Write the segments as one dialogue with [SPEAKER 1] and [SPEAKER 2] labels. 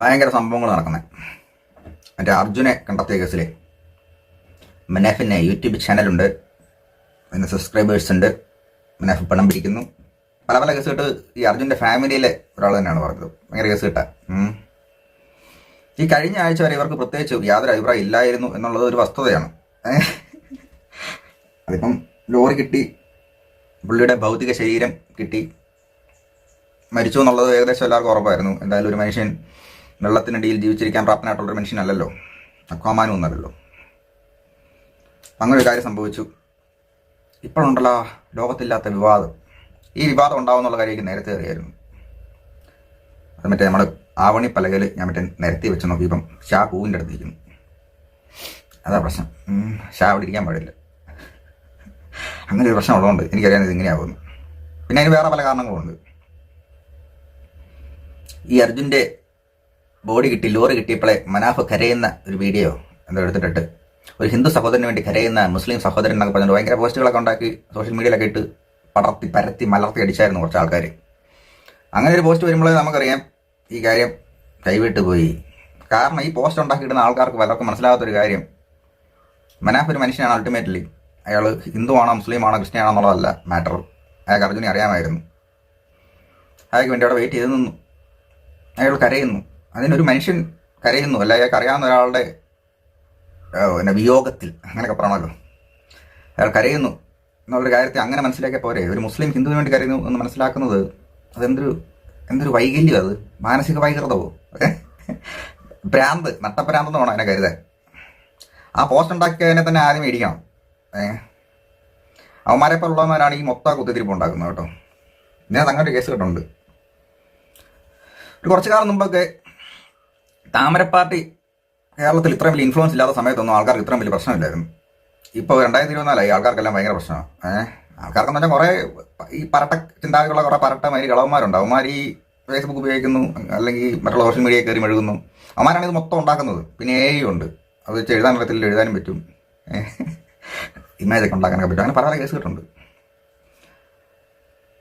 [SPEAKER 1] ഭയങ്കര സംഭവങ്ങൾ നടക്കുന്നത് മറ്റേ അർജുനെ കണ്ടെത്തിയ കേസിലെ മനാഫിന് യൂട്യൂബ് ചാനലുണ്ട്. അതിന് സബ്സ്ക്രൈബേഴ്സ് ഉണ്ട്. മനാഫ് പണം പിടിക്കുന്നു പല പല കേസ് കിട്ട് ഈ അർജുന്റെ ഫാമിലിയിലെ ഒരാൾ തന്നെയാണ് പറഞ്ഞത്. ഭയങ്കര കേസ് കേട്ട. ഈ കഴിഞ്ഞ ആഴ്ച വരെ ഇവർക്ക് പ്രത്യേകിച്ച് യാതൊരു അഭിപ്രായം ഇല്ലായിരുന്നു എന്നുള്ളത് ഒരു വസ്തുതയാണ്. അതിപ്പം ലോറി കിട്ടി. പുള്ളിയുടെ ഭൗതിക ശരീരം കിട്ടി. മരിച്ചു എന്നുള്ളത് ഏകദേശം എല്ലാവർക്കും ഉറപ്പായിരുന്നു. എന്തായാലും ഒരു മനുഷ്യൻ വെള്ളത്തിനടിയിൽ ജീവിച്ചിരിക്കാൻ പ്രാപ്തനായിട്ടുള്ളൊരു മനുഷ്യനല്ലല്ലോ. അക്വാമാനും ഒന്നല്ലല്ലോ അങ്ങനെ ഒരു കാര്യം സംഭവിച്ചു. ഇപ്പോഴുണ്ടല്ലോ ലോകത്തില്ലാത്ത വിവാദം. ഈ വിവാദം ഉണ്ടാവുന്നുള്ള കാര്യം നേരത്തെ അറിയായിരുന്നു. അത് മറ്റേ നമ്മൾ ആവണി പലകയിൽ ഞാൻ മറ്റേ നിരത്തി വെച്ച് നോക്കിയപ്പം ഷാ പൂവിന്റെ അടുത്തിരിക്കുന്നു അതാ പ്രശ്നം. ഷാ അവിടെ ഇരിക്കാൻ പാടില്ല. അങ്ങനെ ഒരു പ്രശ്നം ഉള്ളതുകൊണ്ട് എനിക്കറിയാൻ ഇത് ഇങ്ങനെയാവുന്നു പിന്നെ അതിന് വേറെ പല കാരണങ്ങളുണ്ട്. ഈ അർജുന്റെ ബോഡി കിട്ടി ലോറി കിട്ടിയപ്പോഴേ മനാഫ് കരയുന്ന ഒരു വീഡിയോ എന്തോ എടുത്തിട്ടിട്ട് ഒരു ഹിന്ദു സഹോദരന് വേണ്ടി കരയുന്ന മുസ്ലിം സഹോദരൻ എന്നൊക്കെ പറഞ്ഞിട്ട് ഭയങ്കര പോസ്റ്റുകളൊക്കെ ഉണ്ടാക്കി സോഷ്യൽ മീഡിയയിലൊക്കെ ഇട്ട് പടർത്തി പരത്തി മലർത്തി അടിച്ചായിരുന്നു കുറച്ച് ആൾക്കാർ അങ്ങനെ ഒരു പോസ്റ്റ് വരുമ്പോഴേ നമുക്കറിയാം ഈ കാര്യം കൈവിട്ട് പോയി. കാരണം ഈ പോസ്റ്റ് ഉണ്ടാക്കിയിടുന്ന ആൾക്കാർക്ക് പലർക്കും മനസ്സിലാകാത്തൊരു കാര്യം. മനാഫ് ഒരു മനുഷ്യനാണ് അൾട്ടിമേറ്റ്ലി അയാൾ ഹിന്ദുവാണോ മുസ്ലിമാണോ ക്രിസ്ത്യനാണോ എന്നുള്ളതല്ല മാറ്റർ അയാൾക്ക് അർജുനെ അറിയാമായിരുന്നു. അയാൾക്ക് വേണ്ടി അവിടെ വെയിറ്റ് ചെയ്ത് നിന്നു. അയാൾ കരയുന്നു. അതിനൊരു മനുഷ്യൻ കരയുന്നു അല്ല അയാൾക്ക് അറിയാവുന്ന ഒരാളുടെ പിന്നെ വിയോഗത്തിൽ അങ്ങനെയൊക്കെ പറയണമല്ലോ അയാൾ കരയുന്നു എന്നുള്ളൊരു കാര്യത്തെ അങ്ങനെ മനസ്സിലാക്കിയ പോരെ. ഒരു മുസ്ലിം ഹിന്ദുവിന് വേണ്ടി കരയുന്നു എന്ന് മനസ്സിലാക്കുന്നത് അതെന്തൊരു എന്തൊരു വൈകല്യം അത്. മാനസിക വൈകൃതവും? ഭ്രാന്ത് നട്ടഭ്രാന്ത് വേണം അതിനെ കരുതാൻ. ആ പോസ്റ്റ് ഉണ്ടാക്കിയതിനെ തന്നെ ആദ്യം മേടിക്കണം. ഏ? അവന്മാരെ പോലുള്ളവന്മാരാണ് ഈ മൊത്ത കുത്തിത്തിരിപ്പ് ഉണ്ടാക്കുന്നത് കേട്ടോ. ഞാൻ അങ്ങനെ ഒരു കേസ് കേട്ടുണ്ട് ഒരു കുറച്ചു കാലം മുമ്പൊക്കെ താമര പാർട്ടി കേരളത്തിൽ ഇത്രയും വലിയ ഇൻഫ്ലുവൻസ് ഇല്ലാത്ത സമയത്തൊന്നും ആൾക്കാർക്ക് ഇത്രയും വലിയ പ്രശ്നമില്ലായിരുന്നു. ഇപ്പോൾ രണ്ടായിരത്തി ഇരുപത്തിനാലായി ആൾക്കാർക്കെല്ലാം ഭയങ്കര പ്രശ്നമാണ്. ഏഹ് ആൾക്കാർക്കെന്ന് പറഞ്ഞാൽ കുറേ ഈ പരട്ട ചിന്താഗതികളുള്ള കുറേ പരട്ട മാതിരി കളവന്മാരുണ്ട് അവന്മാർ ഈ ഫേസ്ബുക്ക് ഉപയോഗിക്കുന്നു അല്ലെങ്കിൽ മറ്റുള്ള സോഷ്യൽ മീഡിയ കയറി മെഴുകുന്നു. അവന്മാരാണ് ഇത് മൊത്തം ഉണ്ടാക്കുന്നത്. പിന്നെ എ ഉണ്ട്. അത് വെച്ച് എഴുതാൻ അറിയത്തില്ല എഴുതാനും പറ്റും. ഇമേജ് ഒക്കെ ഉണ്ടാക്കാനൊക്കെ പറ്റും. അങ്ങനെ പല പല കേസ് കിട്ടുന്നുണ്ട്.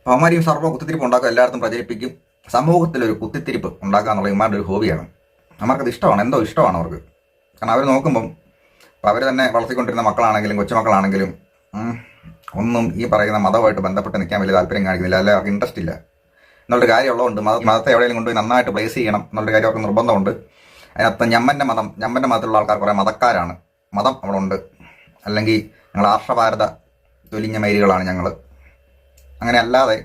[SPEAKER 1] അവന്മാർ സർവ കുത്തിത്തിരിപ്പ് ഉണ്ടാക്കുക എല്ലായിടത്തും പ്രചരിപ്പിക്കും. സമൂഹത്തിലൊരു കുത്തിത്തിരിപ്പ് ഉണ്ടാക്കുക എന്നുള്ള ഇമാരുടെ ഒരു ഹോബിയാണ് അവർക്കത് ഇഷ്ടമാണ്. എന്തോ ഇഷ്ടമാണ് അവർക്ക്. കാരണം അവർ നോക്കുമ്പം അപ്പോൾ അവർ തന്നെ വളർത്തിക്കൊണ്ടിരുന്ന മക്കളാണെങ്കിലും കൊച്ചുമക്കളാണെങ്കിലും ഒന്നും ഈ പറയുന്ന മതമായിട്ട് ബന്ധപ്പെട്ട് നിൽക്കാൻ വലിയ താല്പര്യം കാണിക്കുന്നില്ല. അല്ലെങ്കിൽ അവർക്ക് ഇൻട്രസ്റ്റ് ഇല്ല. എന്നുള്ളൊരു കാര്യമുള്ളതുകൊണ്ട് മത മതത്തെ എവിടെയെങ്കിലും കൊണ്ടുപോയി നന്നായിട്ട് പ്ലേസ് ചെയ്യണം എന്നുള്ളൊരു കാര്യം അവർക്ക് നിർബന്ധമുണ്ട്. അതിനകത്ത് ഞമ്മന്റെ മതം ഞമ്മന്റെ മതത്തിലുള്ള ആൾക്കാർ കുറേ മതക്കാരാണ്. മതം അവിടെ ഉണ്ട് അല്ലെങ്കിൽ ഞങ്ങൾ ആർഷഭാരത തൊലിഞ്ഞ മൈലുകളാണ് ഞങ്ങൾ അങ്ങനെ അല്ലാതെ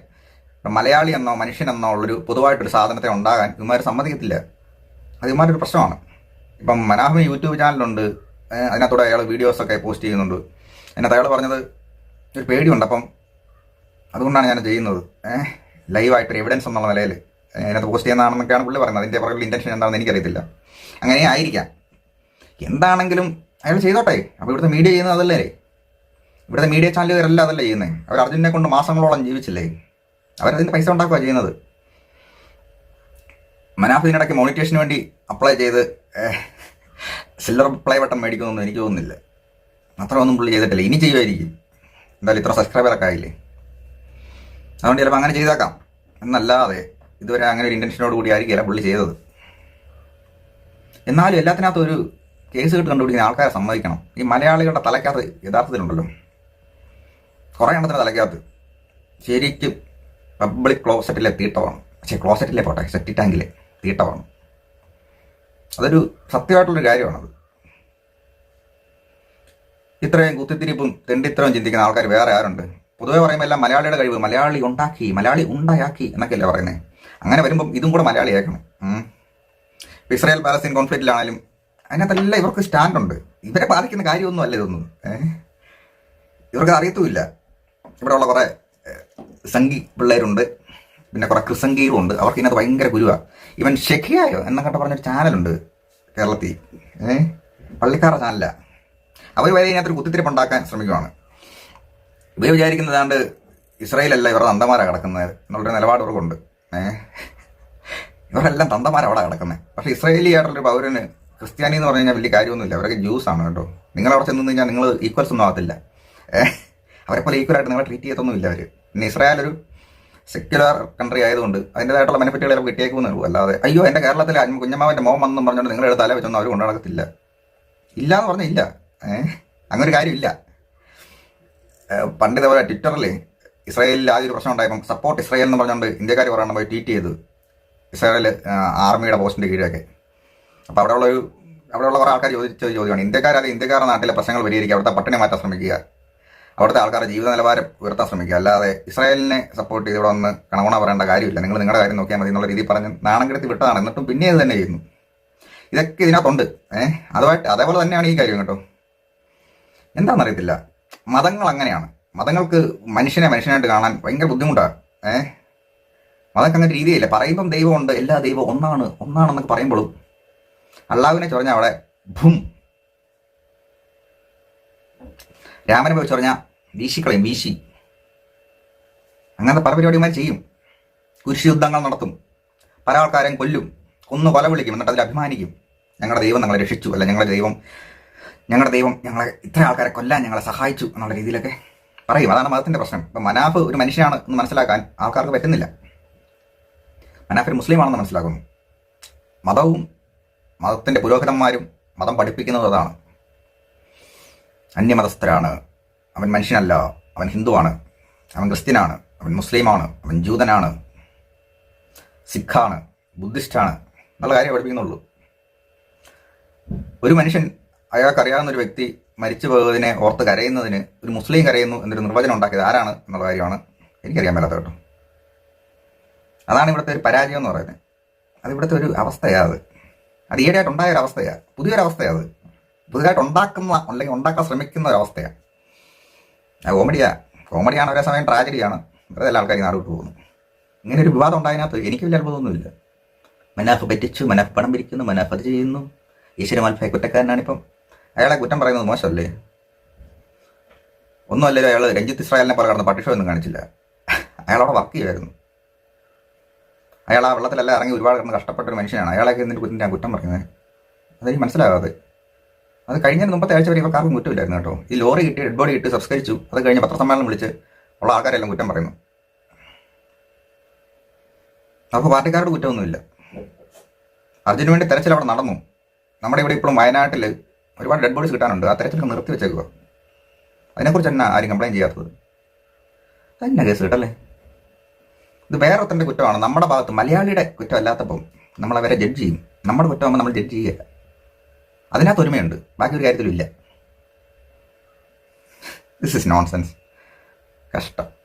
[SPEAKER 1] മലയാളി എന്നോ മനുഷ്യനെന്നോ ഉള്ളൊരു പൊതുവായിട്ടൊരു സാധനത്തെ ഉണ്ടാകാൻ ഇവന്മാർ സമ്മതിക്കത്തില്ല. അത് ഇവന്മാരൊരു പ്രശ്നമാണ്. ഇപ്പം മനാഹമി യൂട്യൂബ് ചാനലുണ്ട്. അതിനകത്തൂടെ അയാൾ വീഡിയോസൊക്കെ പോസ്റ്റ് ചെയ്യുന്നുണ്ട്. അതിനകത്ത് അയാൾ പറഞ്ഞത് ഒരു പേടിയുണ്ട്. അപ്പം അതുകൊണ്ടാണ് ഞാൻ ചെയ്യുന്നത്. ഏഹ് ലൈവായിട്ട് എവിഡൻസ് എന്നുള്ള നിലയിൽ അതിനകത്ത് പോസ്റ്റ് ചെയ്യുന്നതാണെന്നൊക്കെയാണ് പുള്ളി പറയുന്നത്. അതിന്റെ പുറകിൽ ഇന്റൻഷൻ എന്താണെന്ന് എനിക്കറിയത്തില്ല. അങ്ങനെ ആയിരിക്കാം. എന്താണെങ്കിലും അയാൾ ചെയ്തോട്ടെ. അപ്പോൾ ഇവിടുത്തെ മീഡിയ ചെയ്യുന്നത് അതല്ലേ? ഇവിടുത്തെ മീഡിയ ചാനലുകാരല്ല അതല്ലേ ചെയ്യുന്നത് അവർ അർജുനെ കൊണ്ട് മാസങ്ങളോളം ജീവിച്ചില്ലേ? അവരതിന്റെ പൈസ ഉണ്ടാക്കുക ചെയ്യുന്നത്. മനാഫ് ഇതിനിടയ്ക്ക് മോണിറ്റേഷന് വേണ്ടി അപ്ലൈ ചെയ്ത് സില്ലർ പ്ലേ ബട്ടൺ മേടിക്കുന്നൊന്നും എനിക്ക് തോന്നുന്നില്ല. അത്ര ഒന്നും പുള്ളി ചെയ്തിട്ടില്ല. ഇനി ചെയ്യുമായിരിക്കും. എന്തായാലും ഇത്ര സബ്സ്ക്രൈബറൊക്കെ ആയില്ലേ? അതുകൊണ്ട് ചിലപ്പോൾ അങ്ങനെ ചെയ്തേക്കാം. എന്നല്ലാതെ ഇതുവരെ അങ്ങനെ ഒരു ഇന്റൻഷനോട് കൂടി ആയിരിക്കില്ല പുള്ളി ചെയ്തത്. എന്നാലും എല്ലാത്തിനകത്തും ഒരു കേസ് കിട്ട് കണ്ടുപിടിക്കുന്ന ആൾക്കാരെ സമ്മതിക്കണം. ഈ മലയാളികളുടെ തലയ്ക്കകത്ത് യഥാർത്ഥത്തിലുണ്ടല്ലോ. കുറേ എണ്ണത്തിന് തലയ്ക്കകത്ത്. ശരിക്കും പബ്ലിക് ക്ലോസറ്റിലെ തീട്ടമാണ് പക്ഷേ ക്ലോസറ്റിലെ പോട്ടെ സെറ്റി തീട്ടമാണ്. അതൊരു സത്യമായിട്ടുള്ളൊരു കാര്യമാണത്. ഇത്രയും കുത്തിത്തിരിപ്പും തെണ്ടിത്തരവും ചിന്തിക്കുന്ന ആൾക്കാർ വേറെ ആരുണ്ട്? പൊതുവെ പറയുമ്പോൾ എല്ലാം മലയാളിയുടെ കഴിവ് മലയാളി ഉണ്ടാക്കി മലയാളി ഉണ്ടായാക്കി എന്നൊക്കെയല്ലേ പറയുന്നത് അങ്ങനെ വരുമ്പം ഇതും കൂടെ മലയാളി ആക്കണം ഉം. ഇപ്പൊ ഇസ്രായേൽ പാലസ്തീൻ കോൺഫ്ലിക്റ്റിലാണെങ്കിലും അതിനകത്തെല്ലാം ഇവർക്ക് സ്റ്റാൻഡുണ്ട്. ഇവരെ ബാധിക്കുന്ന കാര്യമൊന്നും അല്ല ഇതൊന്നും ഇവർക്ക് അറിയത്തുമില്ല. ഇവിടെയുള്ള കുറേ സംഘി പിള്ളേരുണ്ട്. പിന്നെ കുറേ ക്രിസംഗീരും ഉണ്ട്. അവർക്ക് ഇതിനകത്ത് ഭയങ്കര ഗുരുവാ. ഇവൻ ഷെഖിയായോ എന്നൊക്കെ പറഞ്ഞൊരു ചാനലുണ്ട് കേരളത്തിൽ. ഏഹ് പള്ളിക്കാറ ചാനല. അവർ വരെ ഇതിനകത്തൊരു കുത്തിത്തിരിപ്പ് ഉണ്ടാക്കാൻ ശ്രമിക്കുവാണ്. ഇവർ വിചാരിക്കുന്നതാണ്ട് ഇസ്രായേലല്ല ഇവരുടെ തന്തമാരാണ് കിടക്കുന്നത് എന്നുള്ളൊരു നിലപാട് ഇവർക്കുണ്ട്. ഏഹ് ഇവരെല്ലാം തന്തമാരാണ് അവിടെ കിടക്കുന്നത്. പക്ഷേ ഇസ്രായേലി ആയിട്ടുള്ളൊരു പൗരന് ക്രിസ്ത്യാനി എന്ന് പറഞ്ഞു കഴിഞ്ഞാൽ വലിയ കാര്യമൊന്നുമില്ല. അവരൊക്കെ ജ്യൂസ് ആണ് കേട്ടോ. നിങ്ങൾ അവിടെ ചെന്ന് കഴിഞ്ഞാൽ നിങ്ങൾ ഈക്വൽസ് ഒന്നും ആകത്തില്ല ഏഹ് അവരെ പോലെ ഈക്വൽ ആയിട്ട് നിങ്ങളെ ട്രീറ്റ് ചെയ്യത്തൊന്നുമില്ല അവർ പിന്നെ ഇസ്രായേൽ ഒരു സെക്യുലർ കൺട്രി ആയതുകൊണ്ട് അതിന്റെതായിട്ടുള്ള ബെനിഫിറ്റുകൾ ചിലപ്പോൾ കിട്ടിയേക്കുമെന്ന് അല്ലാതെ അയ്യോ എന്റെ കേരളത്തിൽ കുഞ്ഞമ്മാവന്റെ മോൻ വന്നെന്ന് പറഞ്ഞുകൊണ്ട് നിങ്ങളുടെ തല വെച്ചൊന്നും അവർ കൊണ്ടു നടക്കത്തില്ല ഇല്ല എന്ന് പറഞ്ഞാൽ ഇല്ല. ഏഹ് അങ്ങനെ ഒരു കാര്യമില്ല പണ്ട് ഇതേപോലെ ട്വിറ്ററിൽ ഇസ്രായേലിൽ ആദ്യ ഒരു പ്രശ്നം ഉണ്ടായപ്പം സപ്പോർട്ട് ഇസ്രായേൽ എന്ന് പറഞ്ഞുകൊണ്ട് ഇന്ത്യക്കാർ പറയണം പോയി ട്വീറ്റ് ചെയ്തു ഇസ്രായേൽ ആർമിയുടെ പോസ്റ്റിന്റെ കീഴൊക്കെ അപ്പോൾ അവിടെയുള്ള ഒരു അവിടെയുള്ള കുറേ ആൾക്കാർ ചോദിച്ച ചോദ്യമാണ് ഇന്ത്യക്കാരത് ഇന്ത്യക്കാരുടെ നാട്ടിലെ പ്രശ്നങ്ങൾ പരിഹരിക്കുക അവിടുത്തെ പട്ടിണി മാറ്റാൻ ശ്രമിക്കുക. അവിടുത്തെ ആൾക്കാരുടെ ജീവിത നിലവാരം ഉയർത്താൻ ശ്രമിക്കുക. അല്ലാതെ ഇസ്രായേലിനെ സപ്പോർട്ട് ചെയ്ത് ഇവിടെ ഒന്ന് കണവണ പറയേണ്ട കാര്യമില്ല. നിങ്ങൾ നിങ്ങളുടെ കാര്യം നോക്കിയാൽ മതി എന്നുള്ള രീതിയിൽ പറഞ്ഞ് നാണം കെടുത്തി വിട്ടതാണ്. എന്നിട്ടും പിന്നെ ഇത് തന്നെ ചെയ്യുന്നു. ഇതൊക്കെ ഇതിനകത്തുണ്ട്. ഏഹ് അതുമായിട്ട് അതേപോലെ തന്നെയാണ് ഈ കാര്യം കേട്ടോ. എന്താണെന്നറിയത്തില്ല. മതങ്ങൾ അങ്ങനെയാണ്. മതങ്ങൾക്ക് മനുഷ്യനെ മനുഷ്യനായിട്ട് കാണാൻ ഭയങ്കര ബുദ്ധിമുട്ടാണ് ഏഹ് മതങ്ങൾക്ക് അങ്ങനെ രീതിയില്ല. പറയുമ്പം ദൈവമുണ്ട് എല്ലാ ദൈവവും ഒന്നാണ് ഒന്നാണെന്നൊക്കെ പറയുമ്പോഴും അള്ളാവിനെ ചൊറഞ്ഞ അവിടെ ഭും രാമനെ വെച്ച് പറഞ്ഞാൽ വീശിക്കളയും വീശി. അങ്ങനത്തെ പല പരിപാടിമാർ ചെയ്യും. കുരിശുദ്ധങ്ങൾ നടത്തും. പല ആൾക്കാരെയും കൊല്ലും. കൊന്നു കൊല വിളിക്കും. എന്നിട്ട് അതിൽ അഭിമാനിക്കും. ഞങ്ങളുടെ ദൈവം ഞങ്ങളെ രക്ഷിച്ചു. അല്ല ഞങ്ങളുടെ ദൈവം ഞങ്ങളുടെ ദൈവം ഞങ്ങളെ ഇത്ര ആൾക്കാരെ കൊല്ലാൻ ഞങ്ങളെ സഹായിച്ചു എന്നുള്ള രീതിയിലൊക്കെ പറയും. അതാണ് മതത്തിന്റെ പ്രശ്നം. ഇപ്പം മനാഫ് ഒരു മനുഷ്യനാണ് എന്ന് മനസ്സിലാക്കാൻ ആൾക്കാർക്ക് പറ്റുന്നില്ല. മനാഫ് ഒരു മുസ്ലിമാണെന്ന് മനസ്സിലാക്കുന്നു. മതവും മതത്തിന്റെ പുരോഹിതന്മാരും മതം പഠിപ്പിക്കുന്നത് അതാണ്. അന്യമതസ്ഥരാണ്. അവൻ മനുഷ്യനല്ല അവൻ ഹിന്ദുവാണ് അവൻ ക്രിസ്ത്യനാണ് അവൻ മുസ്ലിമാണ് അവൻ ജൂതനാണ് സിഖാണ് ബുദ്ധിസ്റ്റാണ്. എന്നുള്ള കാര്യം പഠിപ്പിക്കുന്നുള്ളൂ. ഒരു മനുഷ്യൻ അയാൾക്കറിയാവുന്ന ഒരു വ്യക്തി മരിച്ചു പോകുന്നതിനെ ഓർത്ത് കരയുന്നതിന് ഒരു മുസ്ലിം കരയുന്നു എന്നൊരു നിർവചനം ഉണ്ടാക്കിയത് ആരാണ് എന്നുള്ള കാര്യമാണ് എനിക്കറിയാൻ മേലാത്ത കേട്ടോ. അതാണ് ഇവിടുത്തെ ഒരു പരാജയം എന്ന് പറയുന്നത്. അത് ഇവിടുത്തെ ഒരു അവസ്ഥയാണ് അത്. അത് ഈയിടെയായിട്ട് ഉണ്ടായ ഒരു അവസ്ഥയാണ് പുതിയൊരു അവസ്ഥയാണ് അത്. പുതുതായിട്ട് ഉണ്ടാക്കുന്ന അല്ലെങ്കിൽ ഉണ്ടാക്കാൻ ശ്രമിക്കുന്ന ഒരവസ്ഥയാണ് കോമഡിയാ. കോമഡിയാണ് ഒരേ സമയം ട്രാജഡിയാണ്. വെറുതെ എല്ലാ ആൾക്കാർ നാട് വിട്ടു പോകുന്നു. ഇങ്ങനെ ഒരു വിവാദം ഉണ്ടായതിനകത്ത് എനിക്ക് വലിയ അത്ഭുതമൊന്നുമില്ല. മനാഫ് പറ്റിച്ചു മനാഫ് പണം പിരിക്കുന്നു മനാഫ് അത് ചെയ്യുന്നു. ഈശ്വര മൽഫയെ കുറ്റക്കാരനാണിപ്പം. അയാളെ കുറ്റം പറയുന്നത് മോശമല്ലേ? ഒന്നുമല്ലല്ലോ അയാൾ രഞ്ജിത്ത് ഇസ്രായേലിനെ പോലെ കടന്ന് പട്ടിഷോ ഒന്നും കാണിച്ചില്ല. അയാൾ അവിടെ വർക്ക് ചെയ്യുമായിരുന്നു. അയാൾ ആ വെള്ളത്തിലെല്ലാം ഇറങ്ങി ഒരുപാട് കിടന്ന് കഷ്ടപ്പെട്ട ഒരു മനുഷ്യനാണ്. അയാളൊക്കെ എന്നിട്ട് കുറ്റം ഞാൻ കുറ്റം പറയുന്നത്? അതെനിക്ക് മനസ്സിലാകാതെ. അത് കഴിഞ്ഞതിന് മുമ്പത്തെ ആഴ്ച വരെ ഇവർക്ക് ആർക്കും കുറ്റമില്ലായിരുന്നു കേട്ടോ. ഈ ലോറി കിട്ടി ഡെഡ് ബോഡി ഇട്ട് സംസ്കരിച്ചു അത് കഴിഞ്ഞ് പത്രസമ്മേളനം വിളിച്ച് ഉള്ള ആൾക്കാരെല്ലാം കുറ്റം പറയുന്നു. അപ്പോൾ പാർട്ടിക്കാരുടെ കുറ്റമൊന്നുമില്ല. അർജുന് വേണ്ടി തെരച്ചിൽ അവിടെ നടന്നു. നമ്മുടെ ഇവിടെ ഇപ്പോഴും വയനാട്ടിൽ ഒരുപാട് ഡെഡ് ബോഡീസ് കിട്ടാനുണ്ട്. ആ തെരച്ചിലൊക്കെ നിർത്തി വെച്ചേക്കുക. അതിനെക്കുറിച്ച് തന്നെ ആരും കംപ്ലൈന്റ് ചെയ്യാത്തത്? തന്നെ കേസ് കിട്ടല്ലേ? ഇത് വേറെ ഒത്തന്റെ കുറ്റമാണ്. നമ്മുടെ ഭാഗത്ത് മലയാളിയുടെ കുറ്റമല്ലാത്തപ്പം നമ്മളവരെ ജഡ്ജ് ചെയ്യും. നമ്മുടെ കുറ്റമാകുമ്പോൾ നമ്മൾ ജഡ്ജ് ചെയ്യുക. അതിനകത്ത് ഒരുമയുണ്ട്. ബാക്കി ഒരു കാര്യത്തിലും ഇല്ല. ദിസ് ഇസ് നോൺസെൻസ് കഷ്ടം.